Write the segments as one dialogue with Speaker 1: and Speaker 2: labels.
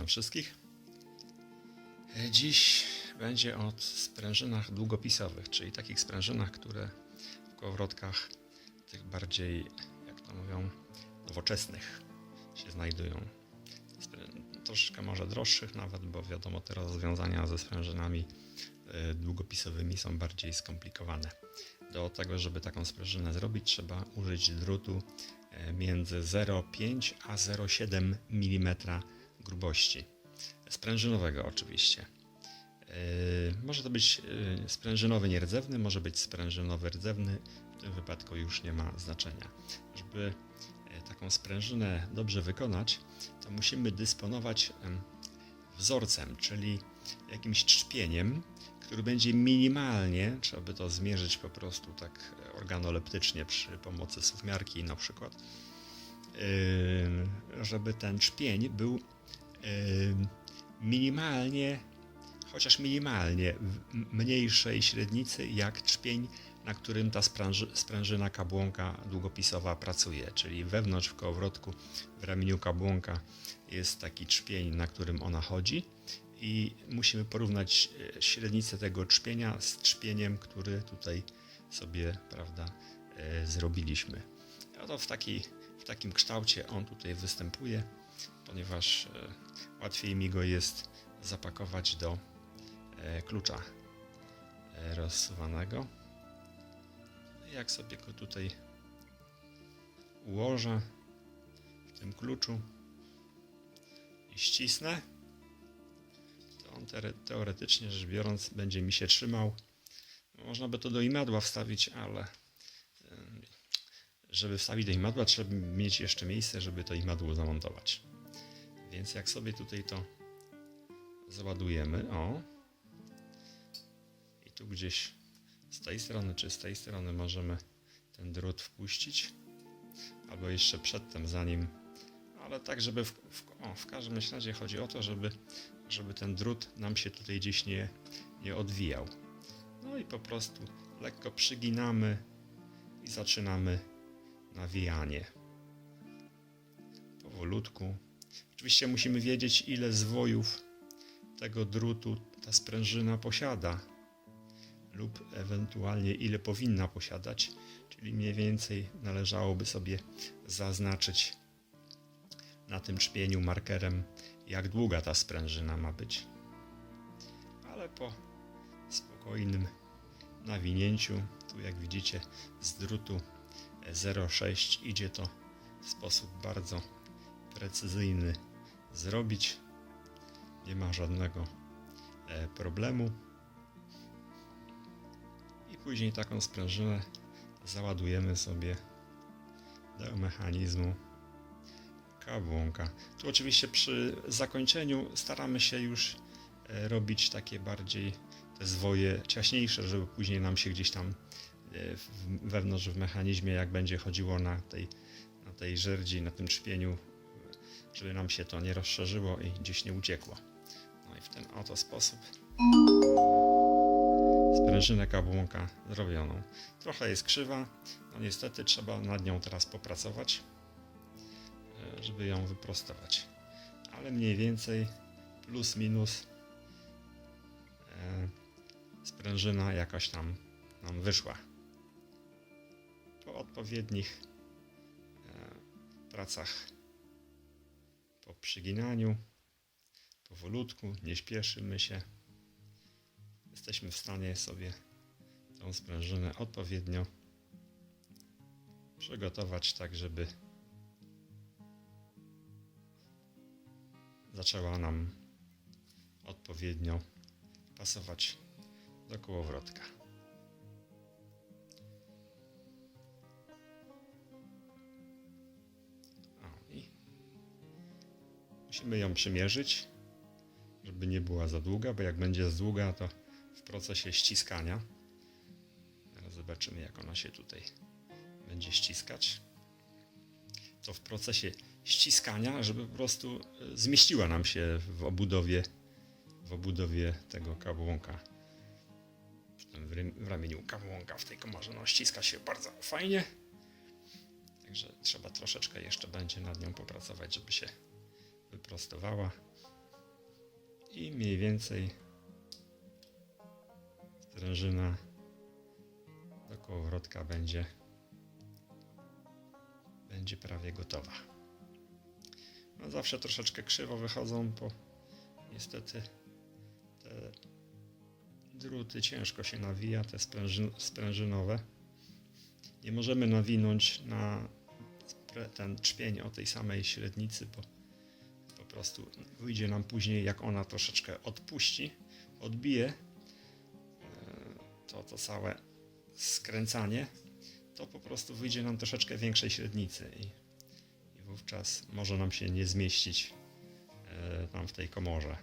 Speaker 1: Witam wszystkich. E, Dziś będzie o sprężynach długopisowych, czyli takich sprężynach, które w kołowrotkach tych bardziej, jak to mówią, nowoczesnych się znajdują. Troszeczkę może droższych nawet, bo wiadomo, te rozwiązania ze sprężynami e, długopisowymi są bardziej skomplikowane. Do tego, żeby taką sprężynę zrobić, trzeba użyć drutu e, między 0,5 a 0,7 mm grubości. Sprężynowego oczywiście. Yy, może to być yy, sprężynowy nierdzewny, może być sprężynowy rdzewny. W tym wypadku już nie ma znaczenia. Żeby yy, taką sprężynę dobrze wykonać, to musimy dysponować em, wzorcem, czyli jakimś trzpieniem, który będzie minimalnie, trzeba by to zmierzyć po prostu tak organoleptycznie przy pomocy suwmiarki na przykład, żeby ten trzpień był minimalnie, chociaż minimalnie mniejszej średnicy jak trzpień, na którym ta spręży, sprężyna kabłonka długopisowa pracuje, czyli wewnątrz w kołowrotku w ramieniu kabłonka jest taki trzpień, na którym ona chodzi i musimy porównać e, średnicę tego trzpienia z trzpieniem, który tutaj sobie, prawda, e, zrobiliśmy. Oto w, takiej, w takim kształcie on tutaj występuje, ponieważ e, łatwiej mi go jest zapakować do e, klucza e, rozsuwanego. Jak sobie go tutaj ułożę w tym kluczu i ścisnę, to on teoretycznie rzecz biorąc będzie mi się trzymał. Można by to do imadła wstawić, ale żeby wstawić do imadła trzeba mieć jeszcze miejsce, żeby to imadło zamontować. Więc jak sobie tutaj to załadujemy, o i tu gdzieś z tej strony czy z tej strony możemy ten drut wpuścić, albo jeszcze przedtem zanim, ale tak, żeby w, w, o, w każdym razie chodzi o to, żeby, żeby ten drut nam się tutaj gdzieś nie, nie odwijał. No i po prostu lekko przyginamy i zaczynamy nawijanie. Powolutku. Oczywiście musimy wiedzieć, ile zwojów tego drutu ta sprężyna posiada, lub ewentualnie ile powinna posiadać, czyli mniej więcej należałoby sobie zaznaczyć na tym trzpieniu markerem, jak długa ta sprężyna ma być. Ale po spokojnym nawinięciu, tu jak widzicie z drutu 0,6 idzie to w sposób bardzo precyzyjny zrobić. Nie ma żadnego e, problemu. I później taką sprężynę załadujemy sobie do mechanizmu kabłonka. Tu oczywiście przy zakończeniu staramy się już e, robić takie bardziej te zwoje ciaśniejsze, żeby później nam się gdzieś tam e, wewnątrz w mechanizmie, jak będzie chodziło na tej, na tej żerdzi, na tym trzpieniu, żeby nam się to nie rozszerzyło i gdzieś nie uciekło. No i w ten oto sposób sprężynę kabłonka zrobioną. Trochę jest krzywa, no niestety trzeba nad nią teraz popracować, e, żeby ją wyprostować. Ale mniej więcej plus minus e, sprężyna jakaś tam nam wyszła. Po odpowiednich e, pracach, przyginaniu, powolutku, nie śpieszymy się, jesteśmy w stanie sobie tą sprężynę odpowiednio przygotować tak, żeby zaczęła nam odpowiednio pasować do kołowrotka. Musimy ją przymierzyć, żeby nie była za długa, bo jak będzie za długa, to w procesie ściskania. Zobaczymy, jak ona się tutaj będzie ściskać. To w procesie ściskania, żeby po prostu e, zmieściła nam się w obudowie, w obudowie tego kabłonka. W ramieniu kabłonka w tej komorze. No, ściska się bardzo fajnie. Także trzeba troszeczkę jeszcze będzie nad nią popracować, żeby się wyprostowała. I mniej więcej sprężyna do kołowrotka będzie będzie prawie gotowa. No zawsze troszeczkę krzywo wychodzą, bo niestety te druty ciężko się nawija, te spręży, sprężynowe. Nie możemy nawinąć na ten trzpień o tej samej średnicy, bo prostu wyjdzie nam później, jak ona troszeczkę odpuści, odbije e, to, to całe skręcanie, to po prostu wyjdzie nam troszeczkę większej średnicy i, i wówczas może nam się nie zmieścić e, tam w tej komorze.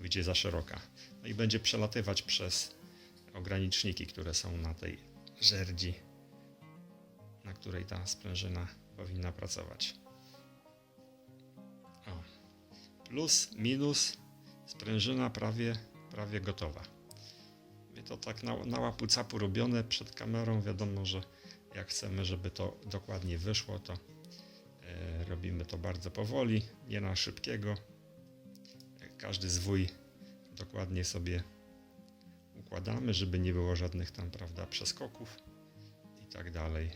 Speaker 1: Wyjdzie za szeroka. No i będzie przelatywać przez ograniczniki, które są na tej żerdzi, na której ta sprężyna powinna pracować. Plus, minus, sprężyna prawie, prawie gotowa. Mówię to tak na, na łapu capu robione przed kamerą. Wiadomo, że jak chcemy, żeby to dokładnie wyszło, to e, robimy to bardzo powoli, nie na szybkiego. Każdy zwój dokładnie sobie układamy, żeby nie było żadnych tam, prawda, przeskoków i tak dalej,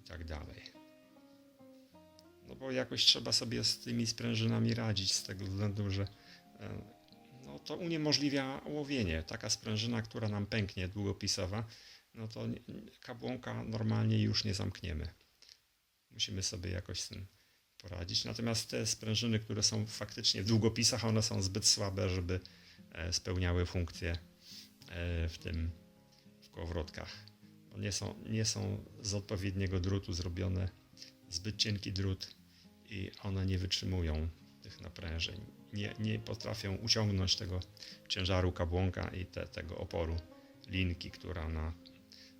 Speaker 1: i tak dalej. No bo jakoś trzeba sobie z tymi sprężynami radzić, z tego względu, że e, no to uniemożliwia łowienie. Taka sprężyna, która nam pęknie, długopisowa, no to kabłonka normalnie już nie zamkniemy. Musimy sobie jakoś z tym poradzić. Natomiast te sprężyny, które są faktycznie w długopisach, one są zbyt słabe, żeby e, spełniały funkcję e, w tym w kołowrotkach. Nie są, nie są z odpowiedniego drutu zrobione, zbyt cienki drut i one nie wytrzymują tych naprężeń. Nie, nie potrafią uciągnąć tego ciężaru kabłonka i te, tego oporu linki, która na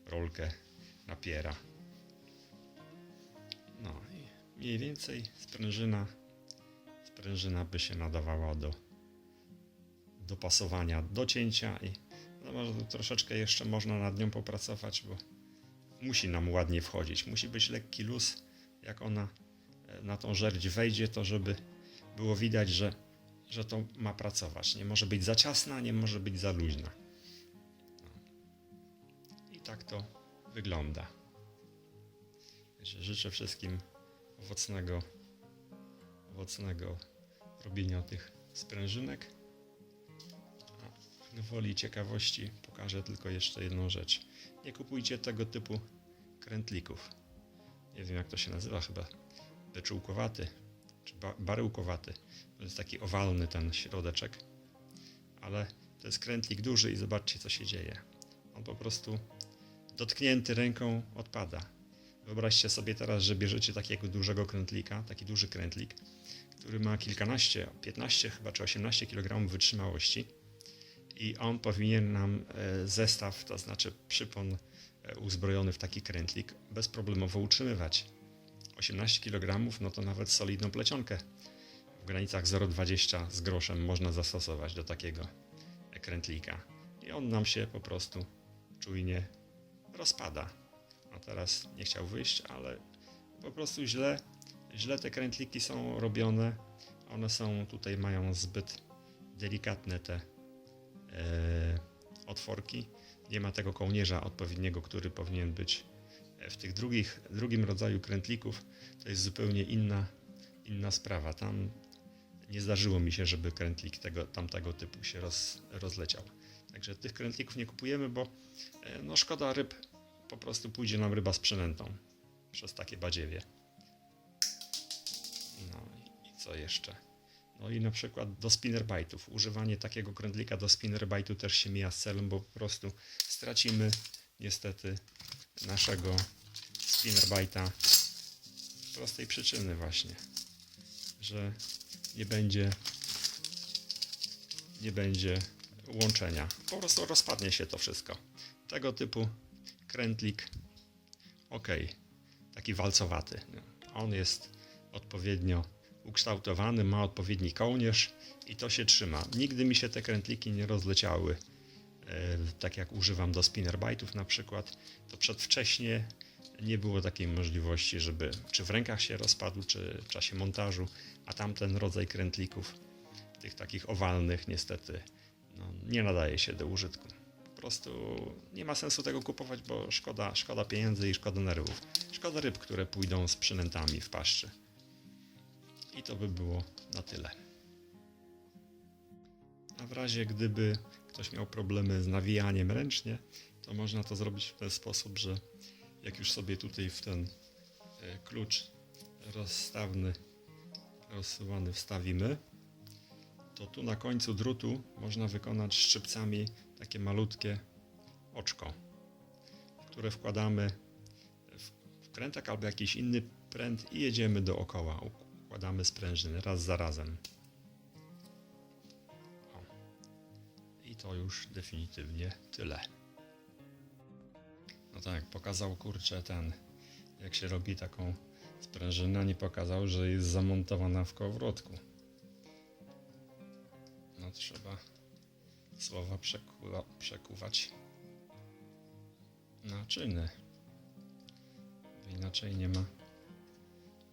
Speaker 1: rolkę napiera. No i mniej więcej sprężyna, sprężyna by się nadawała do dopasowania do cięcia i no może troszeczkę jeszcze można nad nią popracować, bo musi nam ładnie wchodzić. Musi być lekki luz, jak ona e, na tą żerdź wejdzie, to żeby było widać, że, że to ma pracować. Nie może być za ciasna, nie może być za luźna. I tak to wygląda. Życzę wszystkim owocnego, owocnego robienia tych sprężynek. A gwoli ciekawości pokażę tylko jeszcze jedną rzecz. Nie kupujcie tego typu krętlików. Nie wiem jak to się nazywa, chyba beczułkowaty czy ba- baryłkowaty. To jest taki owalny ten środeczek, ale to jest krętlik duży i zobaczcie co się dzieje. On po prostu dotknięty ręką odpada. Wyobraźcie sobie teraz, że bierzecie takiego dużego krętlika, taki duży krętlik, który ma kilkanaście, 15 chyba czy 18 kg wytrzymałości i on powinien nam e, zestaw, to znaczy przypon uzbrojony w taki krętlik bezproblemowo utrzymywać. 18 kg, no to nawet solidną plecionkę w granicach 0,20 z groszem można zastosować do takiego krętlika. I on nam się po prostu czujnie rozpada. A teraz nie chciał wyjść, ale po prostu źle, źle te krętliki są robione. One są tutaj, mają zbyt delikatne te e, otworki. Nie ma tego kołnierza odpowiedniego, który powinien być w tych drugich, drugim rodzaju krętlików. To jest zupełnie inna, inna sprawa. Tam nie zdarzyło mi się, żeby krętlik tego, tamtego typu się roz, rozleciał. Także tych krętlików nie kupujemy, bo e, no szkoda ryb, po prostu pójdzie nam ryba z przynętą przez takie badziewie. No i co jeszcze? No i na przykład do spinnerbite'ów. Używanie takiego krętlika do spinnerbite'u też się mija z celem, bo po prostu stracimy niestety naszego spinnerbite'a z prostej przyczyny właśnie, że nie będzie nie będzie łączenia. Po prostu rozpadnie się to wszystko. Tego typu krętlik ok, taki walcowaty. On jest odpowiednio ukształtowany, ma odpowiedni kołnierz i to się trzyma. Nigdy mi się te krętliki nie rozleciały. E, tak jak używam do spinnerbite'ów na przykład, to przedwcześnie nie było takiej możliwości, żeby czy w rękach się rozpadł, czy w czasie montażu, a tamten rodzaj krętlików tych takich owalnych niestety no, nie nadaje się do użytku. Po prostu nie ma sensu tego kupować, bo szkoda, szkoda pieniędzy i szkoda nerwów. Szkoda ryb, które pójdą z przynętami w paszczy. I to by było na tyle. A w razie gdyby ktoś miał problemy z nawijaniem ręcznie, to można to zrobić w ten sposób, że jak już sobie tutaj w ten e, klucz rozstawny, rozsuwany wstawimy, to tu na końcu drutu można wykonać szczypcami takie malutkie oczko, które wkładamy w wkrętak albo jakiś inny pręt i jedziemy dookoła. Układamy sprężyny raz za razem. O. I to już definitywnie tyle. No tak, pokazał kurczę ten, jak się robi taką sprężynę, nie pokazał, że jest zamontowana w kołowrotku. No trzeba słowa przekuwa, przekuwać na czyny. Inaczej nie ma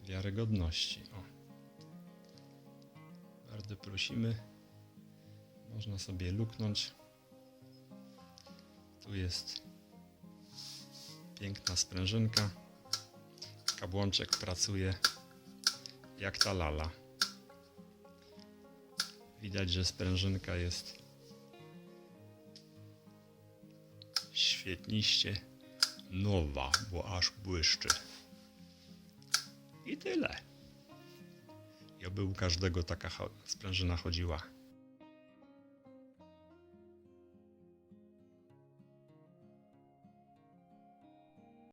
Speaker 1: wiarygodności. O. Bardzo prosimy. Można sobie luknąć. Tu jest piękna sprężynka. Kabłączek pracuje jak ta lala. Widać, że sprężynka jest świetniście nowa, bo aż błyszczy. I tyle. I oby u każdego taka sprężyna chodziła.